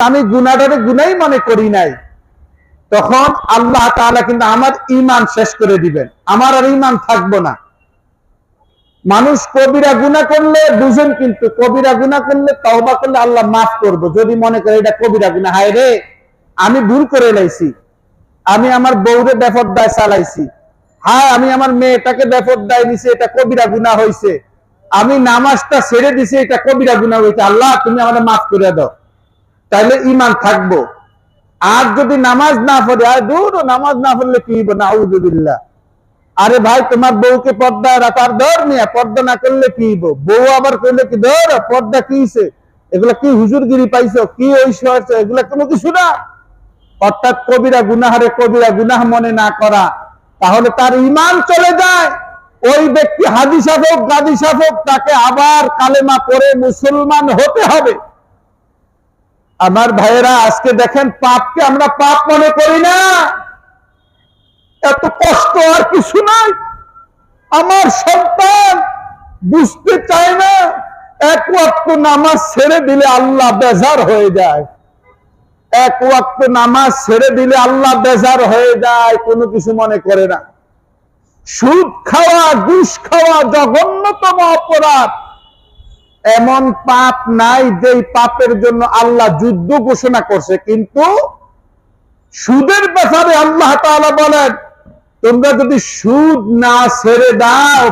আমি গুনাটারে গুনাই মনে করি নাই। তখন আল্লাহ তাআলা কিন্তু আমার ইমান শেষ করে দিবেন। আমার আর ইমান থাকব না। মানুষ কবিরা গুনাহ করলে বুঝেন কিন্তু কবিরা গুনাহ করলে তওবা করলে আল্লাহ মাফ করব। যদি মনে করে এটা কবিরা গুনাহ, হায় রে, আমি ভুল করে লাইছি আমি আমার বউরে বেফরদায় চালাইছি। হ্যাঁ আমি আমার মেয়েটাকে বেফরদায় নিছি, এটা কবিরা গুনাহ হইছে। আমি নামাজটা ছেড়ে দিছি, এটা কবিরা গুনাহ হইছে। আল্লাহ, তুমি আমাদের মাফ করে দাও। তাইলে ইমান থাকব। আর যদি নামাজ না পড়ে, আর দূর নামাজ না পড়লে কি হইব? নাউজুবিল্লাহ। আরে ভাই, তোমার বউকে পর্দা রাখার ধর নিয়ে পর্দা না করলে কি হইব? বউ আবার করলে কি, ধর, পর্দা কি হইছে? এগুলা কি হুজুরগিরি পাইছো? কি হয়েছে এগুলা কোনো কিছু না। অর্থাৎ কবিরা গুনাহারে কবিরা গুনাহ মনে না করা। তাহলে তার ইমান চলে যায়। ওই ব্যক্তি হাদিস হোক, গাদিস হোক, তাকে আবার কালেমা পড়ে মুসলমান হতে হবে। আমার ভাইয়েরা, আজকে দেখেন পাপকে আমরা পাপ মনে করি না। এত কষ্ট আর কিছু নাই। আমার সন্তান বুঝতে চায় না, এক ওয়াক্ত নামাজ ছেড়ে দিলে আল্লাহ বেজার হয়ে যায়। এক ওয়াক্ত নামাজ ছেড়ে দিলে আল্লাহ বেজার হয়ে যায়, কোনো কিছু মনে করে না। সুদ খাওয়া, ঘুষ খাওয়া জঘন্যতম অপরাধ। এমন পাপ নাই যেই পাপের জন্য আল্লাহ যুদ্ধ ঘোষণা করছে। কিন্তু সুদের ব্যাপারে আল্লাহ বলেন, তোমরা যদি সুদ না ছেড়ে দাও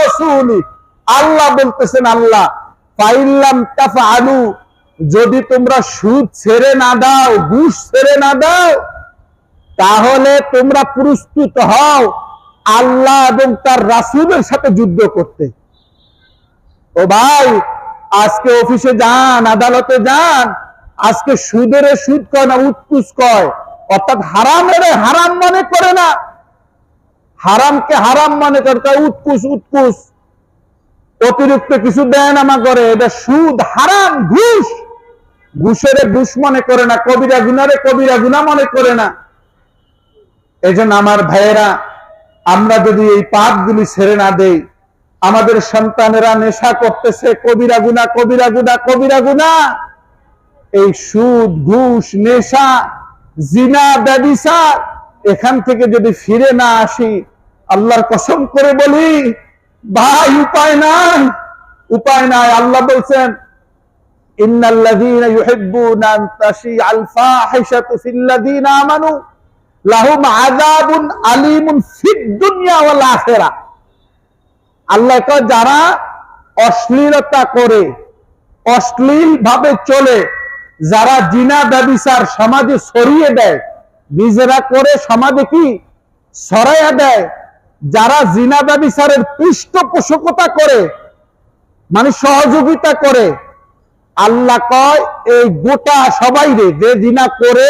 রাসূলি। আল্লাহ বলতেছেন, আল্লাহ, ফাইল্লাম তাফআলু, যদি তোমরা সুদ ছেড়ে না দাও, ঘুষ ছেড়ে না দাও, তাহলে তোমরা প্রস্তুত হও। আল্লাহ এবং তার রাসূলের সাথে যুদ্ধ করতে। ও ভাই, আজকে অফিসে যান, আদালতে যান, আজকে সুদের সুদ কয় না, উৎকুস কয়? অর্থাৎ হারামের হারাম মনে করে না। হারামকে হারাম মনে করে কয় উৎকুস উৎকুস। অতিরিক্ত কিছু দেয় নামা করে, এটা সুদ, হারাম, ঘুষ। ঘুষের ঘুষ মনে করে না, কবিরা গুনারে কবিরা গুনা মনে করে না। এই আমার ভাইয়েরা আমরা যদি এই পাপগুলি ছেড়ে না দেই, আমাদের সন্তানেরা নেশা করতেছে, কবিরা গুনা কবিরা গুনা কবিরা গুনা এই সুদ, ঘুষ, নেশা, জিনা, ব্যবিচার, এখান থেকে যদি ফিরে না আসি, আল্লাহর কসম করে বলি, ভাই, উপায় নাই উপায় নাই। আল্লাহ বলছেন, ইন্নাল্লাযীনা ইউহিব্বুনা আন তাশিআল ফাহিশাতু ফিল্লাযীনা আমানু। আল্লাহ যারা অশ্লীলতা করে অশ্লীল ভাবে চলে, যারা জিনা ব্যবিচার সমাজে দেয়, নিজেরা করে সমাজে কি? ছড়াইয়া দেয়। যারা জিনা ব্যবিচারের পৃষ্ঠপোষকতা করে মানে সহযোগিতা করে, আল্লাহ কয়, এই গোটা সবাই রে, যে জিনা করে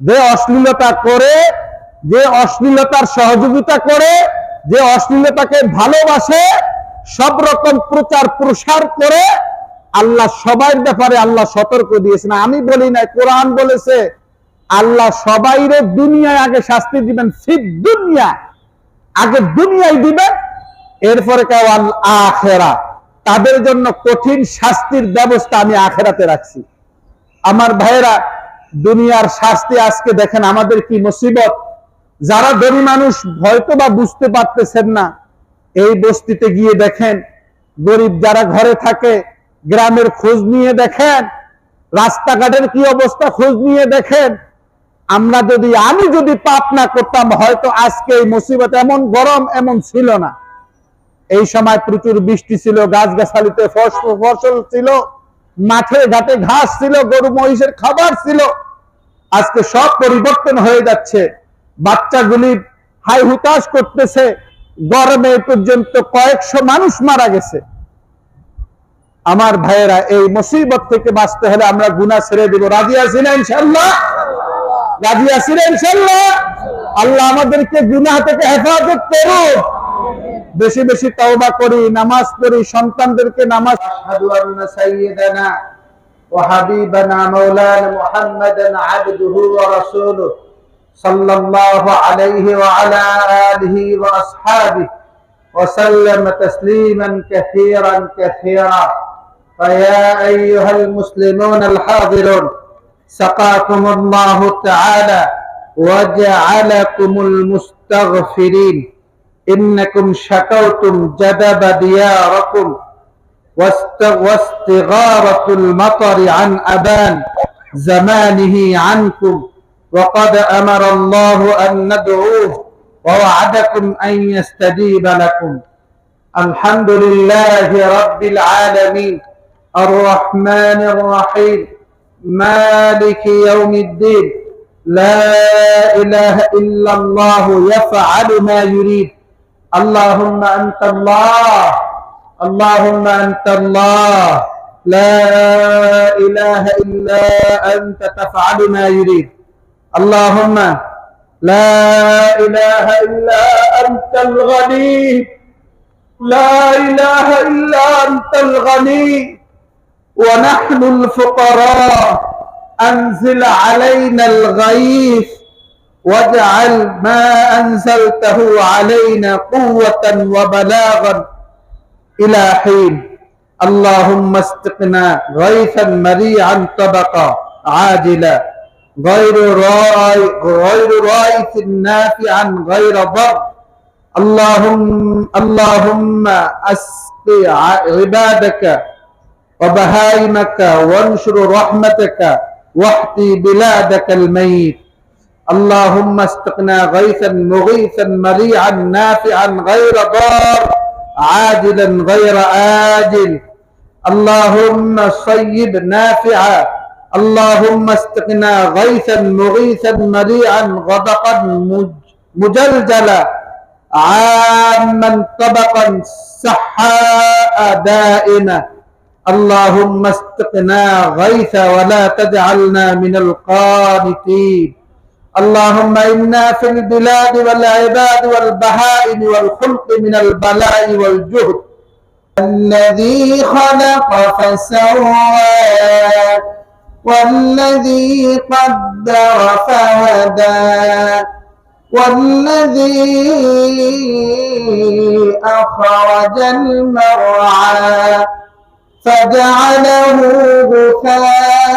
যে অশ্লীলতা করে, যে অশ্লীলতার সহযোগিতা করে, যে অশ্লীলতাকে ভালোবাসে, সব রকম প্রচার প্রসার করে, আল্লাহ সবার ব্যাপারে আল্লাহ সতর্ক দিয়েছেন। আমি বলি না কোরআন বলেছে, আল্লাহ সবাইরে দুনিয়ায় আগে শাস্তি দিবেন ফির দুনিয়া। আগে দুনিয়ায় দিবেন, এরপরে কেউ আখেরা। তাদের জন্য কঠিন শাস্তির ব্যবস্থা আমি আখেরাতে রাখছি। আমার ভাইয়েরা দুনিয়ার শাস্তি আজকে দেখেন আমাদের কি মুসিবত? যারা ধনী মানুষ হয়তো বা বুঝতে পারতেছেন না, এই বস্তিতে গিয়ে দেখেন, গরিব যারা ঘরে থাকে, গ্রামের খোঁজ নিয়ে দেখেন, রাস্তাঘাটের কি অবস্থা খোঁজ নিয়ে দেখেন, আমরা যদি, আমি যদি পাপ না করতাম, হয়তো আজকে এই মুসিবত এমন গরম, এমন ছিল না। এই সময় প্রচুর বৃষ্টি ছিল গাছ গাছালিতে ফসল ছিল, মাঠে ঘাটে ঘাস ছিল, গরু মহিষের খাবার ছিল। আজকে সব পরিবর্তন হয়ে যাচ্ছে। বাচ্চাগুলি হাই হুতাশ করতেছে। গরমে পর্যন্ত কয়েকশো মানুষ মারা গেছে। আমার ভাইয়েরা, এই মুসিবত থেকে বাঁচতে হলে আমরা গুনা ছেড়ে দিব। রাজি আছি না ইনশাল্লাহ রাজি আছি না ইনশাল্লাহ আল্লাহ আমাদেরকে গুনা থেকে হেফাজত করুন বেশি বেশি তওবা করি, নামাজ পড়ি, সন্তানদেরকে নামাজ وحبيبنا مولانا محمدا عبده ورسوله صلى الله عليه وعلى آله وأصحابه وسلم تسليما كثيرا كثيرا. فيا أيها المسلمون الحاضرون سقاكم الله تعالى وجعلكم المستغفرين. إنكم شكوتم جدب دياركم. واستغارة المطر عن أبان زمانه عنكم وقد أمر الله أن ندعوه ووعدكم أن يستجيب لكم. الحمد لله رب العالمين. الرحمن الرحيم. مالك يوم الدين. لا إله إلا الله يفعل ما يريد. اللهم أنت الله. اللهم أنت الله. لا إله إلا أنت تفعل ما يريد. اللهم لا إله إلا أنت الغني. لا إله إلا أنت الغني. ونحن الفقراء. أنزل علينا الغيث. واجعل ما أنزلته علينا قوة وبلاغا. إلى حين. اللهم اسقنا غيثا مريعا طبقا عاجلا. غير راي غير رايث نافعا غير ضر. اللهم اللهم اسق عبادك وبهائمك وانشر رحمتك واحطي بلادك الميت. اللهم اسقنا غيثا مغيثا مريعا نافعا غير ضار. عاجلا غير آجل. اللهم صيب نافعا. اللهم اسقنا غيثا مغيثا مريعا غدقا مجلجلا. عاما طبقا سحاء دائما. اللهم اسقنا غيثا ولا تجعلنا من القانتين اللهم إنا في البلاد والعباد والبهائم والخلق من البلاء والجهد. الذي خلق فسوى والذي قدر فهدى والذي أخرج المرعى فجعله غثاء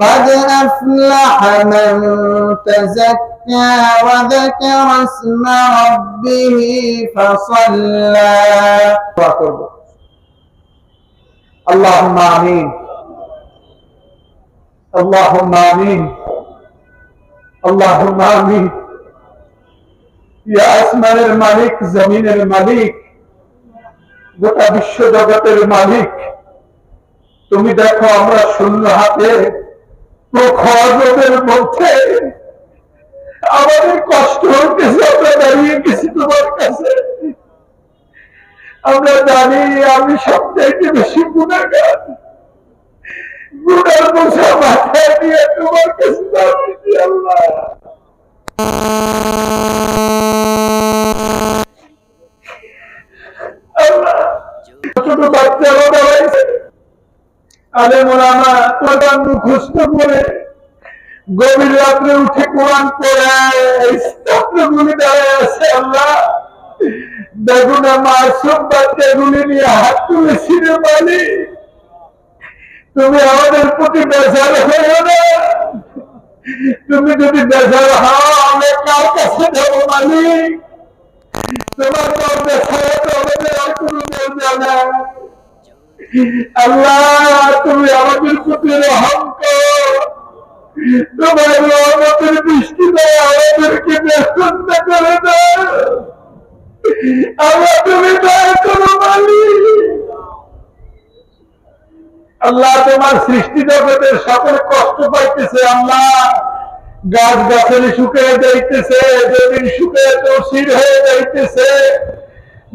قد أفلح من تزكى وذكر اسم ربه فصلى اللهم آمين اللهم آمين اللهم آمين يا আসমানের الملك زمين الملك গোটা বিশ্ব জগতের মালিক তুমি দেখো আমরা শূন্য হাতে প্রখর রোদের মধ্যে আমাদের কষ্ট হতেছে আমরা দাঁড়িয়ে গেছি তোমার কাছে। আমরা জানি আমি সবচাইতে বেশি গুণাগার। গুণার বোঝা মাথায় দিয়ে তোমার কাছে দাঁড়িয়েছি আল্লাহ। ছোট বাচ্চারা দাঁড়াইছে আলে মোলামা কোরআন মুখস্থ করে গভীর রাত্রে উঠে কোরআন পড়ে ছাত্রগুলি দাঁড়ায় আছে আল্লাহ। দেখো না মাসুম বাচ্চাগুলি নিয়ে হাত তুলেছি রে মালিক তুমি আমাদের প্রতি বেজার হয়েও না। তুমি যদি বেজার হও, আমরা কার কাছে যাব মালিক? তোমার দরজা ছাড়া তো আমাদের আর কোনো দরজা নাই। আল্লাহ তোমার সৃষ্টি জগতের সকল কষ্ট পাইতেছে, আল্লাহ। গাছ গাছালি শুকিয়ে যাইতেছে, জমিন শুকিয়ে তসির হয়ে যাইতেছে।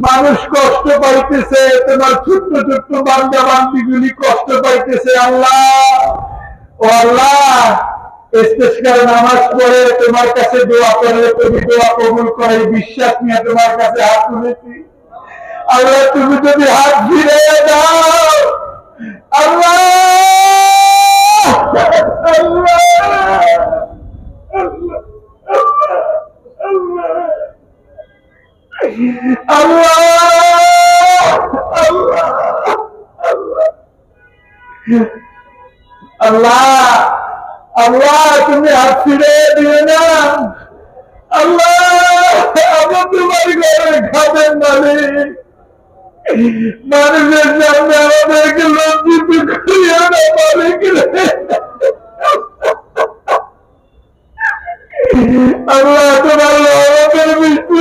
মানুষ কষ্ট পাইতেছে, তোমার ছোট্ট ছোট্ট বান্দা বান্দি গুলি কষ্ট পাইতেছে আল্লাহ। আল্লাহ নামাজ পড়ে তোমার কাছে দোয়া করে, তুমি দোয়া কবুল করে, বিশ্বাস নিয়ে তোমার কাছে হাত তুলেছি। আল্লাহ, তুমি যদি হাত ঘিরে দাও, আল্লাহ আল্লাহ। আল্লাহ আল্লাহ তুমি হাত ফিরে দিও না আল্লাহ আমার তোমার ঘরে খাবেন মালিক মানুষের সামনে আমাদেরকে লজ্জিত করিও না মালিক আল্লাহ তোমার রহমতের বৃষ্টি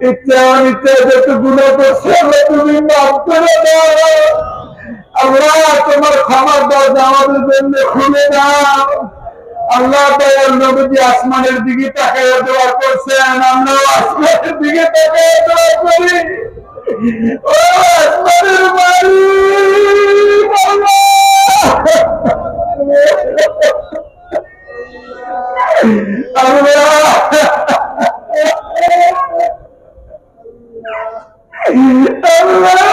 অনিচ্ছা যত গুণা করছে তুমি মাফ করে দাও, আল্লাহ তোমার আসমানের দিকে তাকায় দোয়া করছেন, আমরাও আসমানের দিকে তাকায় দোয়া করি। ও আসমানের মালিক, আল্লাহ। আল্লাহ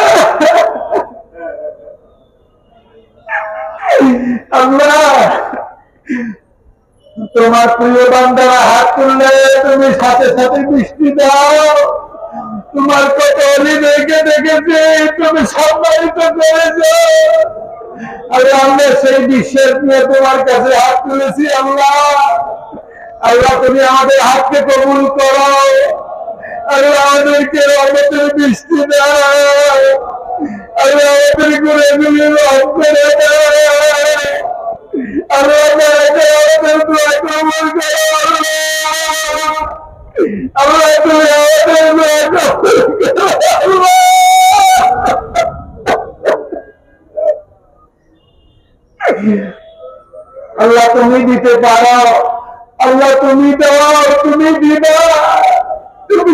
আল্লাহ তোমার প্রিয় বান্দারা, হাত তুললে তুমি সাথে সাথে বৃষ্টি দাও। তোমার কত দেখে দেখেছে, তুমি সম্মানিত করেছ। আরে আমরা সেই বিশ্বাস নিয়ে তোমার কাছে হাত তুলেছি, আল্লাহ। আল্লাহ, তুমি আমাদের হাতকে কবুল করো। আল্লাহ আমাদেরকে রহমতের বৃষ্টি দাও আল্লাহ আমাদের তুমি রহম করে দাও। আল্লাহ আমাদের করো। আল্লাহ, তুমি আল্লাহ, তুমি দিতে পারো। আল্লাহ, তুমি দাও তুমি দিবা তুমি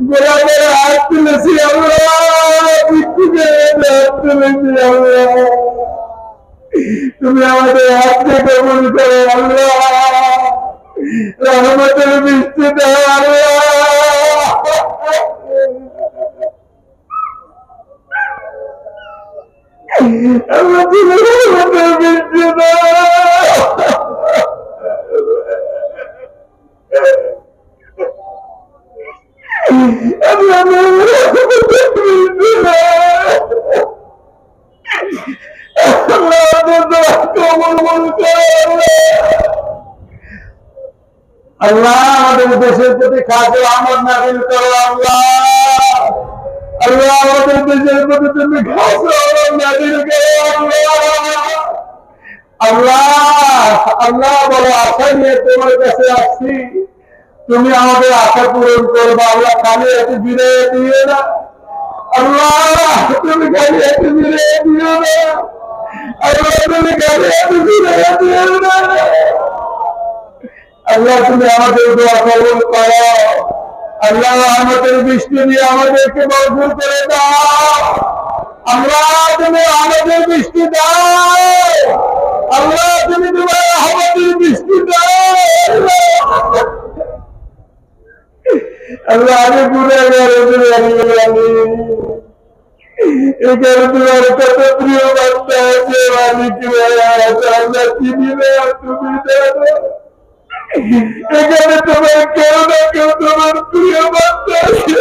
গোলামের হাত তুলেছি আমরা হাত তুলেছি আমরা তুমি আমাদের হাতকে কবুল করো আল্লাহ রহমতের বৃষ্টি দাও বৃষ্টি দাও আল্লাহ আমাদের দেশের প্রতি খাদ্য আমদ নাজিল করো আল্লাহ আল্লাহ আমাদের দেশের প্রতি তুমি খাদ্য আমদ নাজিল করো আল্লাহ আল্লাহ আল্লাহ বড় আশা নিয়ে তোমার কাছে আসছি। তুমি আমাদের আশা পূরণ করবা আল্লাহ খালি একটু ফিরে দিও না। আল্লাহ, তুমি খালি একটু ফিরে দিও না। আল্লাহ, তুমি খালি একটু ফিরে দিও না। আল্লাহ, তুমি আমাদের দোয়া কবুল করো। আল্লাহ, আমাদের বৃষ্টি দিয়ে আমাদেরকে মজবুর করে দাও। তুমি আমাদের বৃষ্টি দাও। আল্লাহ, তুমি তোমার আমাদের বৃষ্টি দাও আল্লাহ আমি গেলে এখানে তোমার কত প্রিয় বার্তা আছে মালিক আল্লাহ চিনি না তুমি জানো? এখানে তোমার কেউ না কেউ তোমার প্রিয় বার্তা আছে।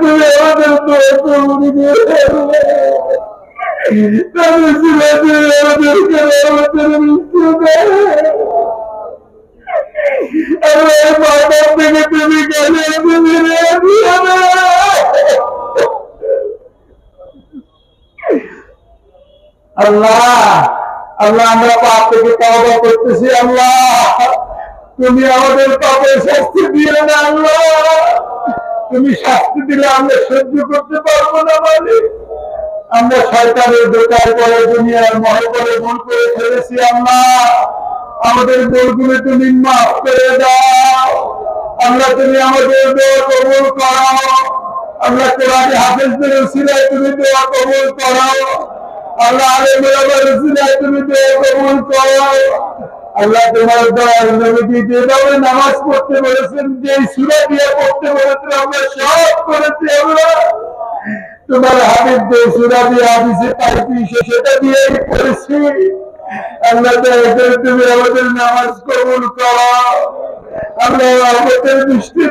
তুমি আমাদের দোয়া কবুল করে তুমি আমাদেরকে আমাদের মৃত্যু দেয় তুমি আমাদের পাপের শাস্তি দিও না তুমি শাস্তি দিলে আমরা সহ্য করতে পারব না, মালিক। আমরা সরকারের দোকার করে, দুনিয়ার মহবলে ভুল করে ফেলেছি, আল্লাহ। আমাদের ভুলগুলো তুমি মাফ করে দাও। আমরা তুমি আমাদের দোয়া কবুল করো আমরা কোরআনে হাফেজদের উসিলায় তুমি দোয়া কবুল করো আল্লাহ আলেমের আবার উসিলায় তুমি দোয়া কবুল করো আল্লাহ তোমার দয়ার নবীজি যেভাবে নামাজ পড়তে বলেছেন যে সুরা দিয়ে পড়তে বলেছেন, আমরা সব করেছি আল্লাহ তোমার হাবিব যে সুরা দিয়ে হাদিসে পাইছি, সে সেটা দিয়েই পড়েছি। আল্লাহ তুমি আমাদের নামাজ কবুল করো। আল্লাহ আমাদের বৃষ্টি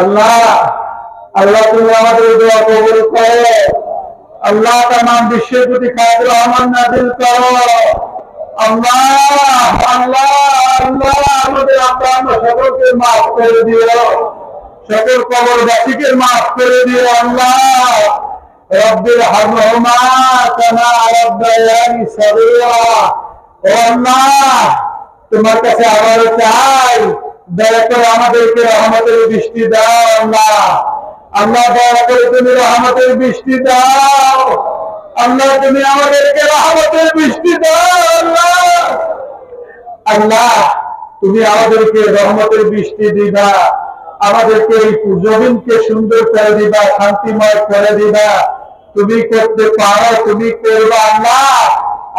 আল্লাহ আল্লাহ তুমি আমাদের দোয়া কবুল করো। আল্লাহ তামাম বিশ্বের প্রতি খাদ্য রহমান নাজিল করো। আল্লাহ আল্লাহ আল্লাহ, আমাদের আম্মা সকলকে মাফ করে দিও। সকল কবরবাসীকে মাফ করে দিও, আল্লাহ। রব্বির হারহমা কামা রব্বায়ানি সগীরা। ও আল্লাহ, তোমার কাছে আবার চাই, দয়া করে আমাদেরকে রহমতের বৃষ্টি দাও, আল্লাহ। আল্লাহ, দয়া করে তুমি রহমতের বৃষ্টি দাও। আল্লাহ, তুমি আমাদেরকে রহমতের বৃষ্টি আল্লাহ। আল্লাহ, তুমি আমাদেরকে রহমতের বৃষ্টি দিবা। আমাদেরকে এই জমিনকে সুন্দর করে দিবা, শান্তিময় করে দিবা। তুমি করতে পারো, তুমি করবা, আল্লাহ।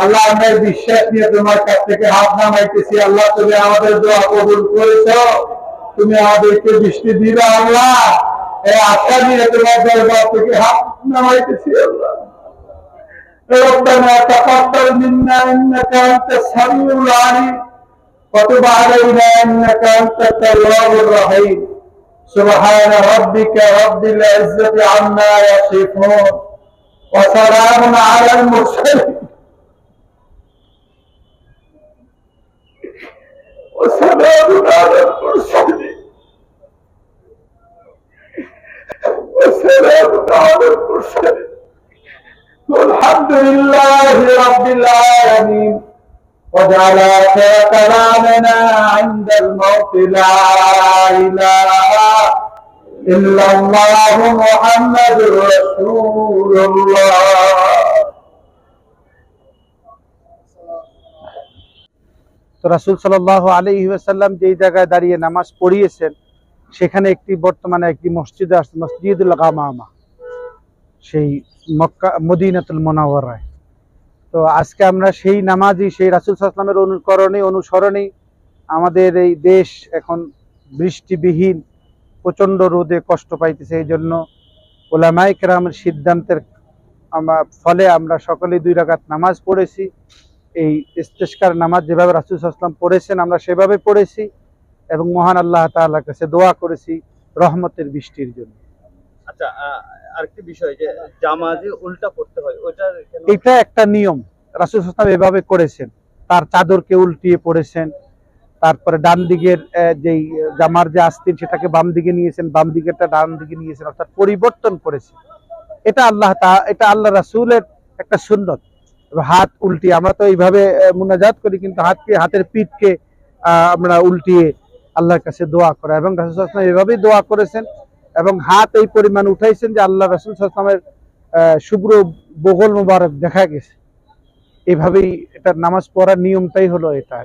আল্লাহ আমরা বিশ্বাস নিয়ে তোমার কাছ থেকে হাত নামাইতেছি। আল্লাহ, তুমি আমাদের দোয়া কবুল করেছ। তুমি আমাদেরকে বৃষ্টি দিবা, আল্লাহ। এই আশা নিয়ে তোমার দরবার থেকে হাত নামাইতেছি, আল্লাহ। ربنا تقبل منا إنك أنت السميع العليم. وتب علينا إنك أنت التواب الرحيم. سبحان ربك رب العزة عما يصفون. وسلام على المرسلين. وسلام على المرسلين. وسلام على المرسلين. والحمد لله رب العالمين وجعل آخر كلامنا عند الموت لا إله إلا الله محمد رسول الله তো রাসুল সাল্লাহ আলী ওয়াসাল্লাম যেই জায়গায় দাঁড়িয়ে নামাজ পড়িয়েছেন সেখানে একটি বর্তমানে একটি মসজিদে আসছে মসজিদুল গামামা সেই মক্কা, মদিনাতুল মোনাওয়ারায়। তো আজকে আমরা সেই নামাজই সেই রাসুল সাল্লামের অনুকরণে, অনুসরণে আমাদের এই দেশ এখন বৃষ্টিবিহীন, প্রচণ্ড রোদে কষ্ট পাইতেছে। এই জন্য ওলামাই কেরামের সিদ্ধান্তের আমরা ফলে আমরা সকলেই দুই রাকাত নামাজ পড়েছি। এই ইস্তেস্কার নামাজ যেভাবে রাসুল আসলাম পড়েছেন, আমরা সেভাবে পড়েছি এবং মহান আল্লাহ তাআলার কাছে দোয়া করেছি রহমতের বৃষ্টির জন্য। আচ্ছা আরেকটি বিষয় যে উল্টা পড়তে হয় ওটার এটা একটা নিয়ম। রাসুল আসলাম এভাবে করেছেন। তার চাদরকে উল্টিয়ে পড়েছেন, তারপরে ডান দিকের যেই জামার যে আস্তিন, সেটাকে বাম দিকে নিয়েছেন, বাম দিকেরটা ডান দিকে নিয়েছেন, অর্থাৎ পরিবর্তন করেছেন। এটা আল্লাহ তা, এটা আল্লাহ রাসূলের একটা সুন্নত। হাত উল্টিয়ে, আমরা তো এইভাবে মুনাজাত করি, কিন্তু হাতকে, হাতের পিঠকে আমরা উল্টিয়ে আল্লাহর কাছে দোয়া করা। এবং রাসূল এভাবেই দোয়া করেছেন এবং হাত এই পরিমাণ উঠাইছেন যে আল্লাহ রসুল আহ, শুভ্র বগল মুবারক দেখা গেছে। এভাবেই এটা নামাজ পড়ার নিয়মটাই হলো এটা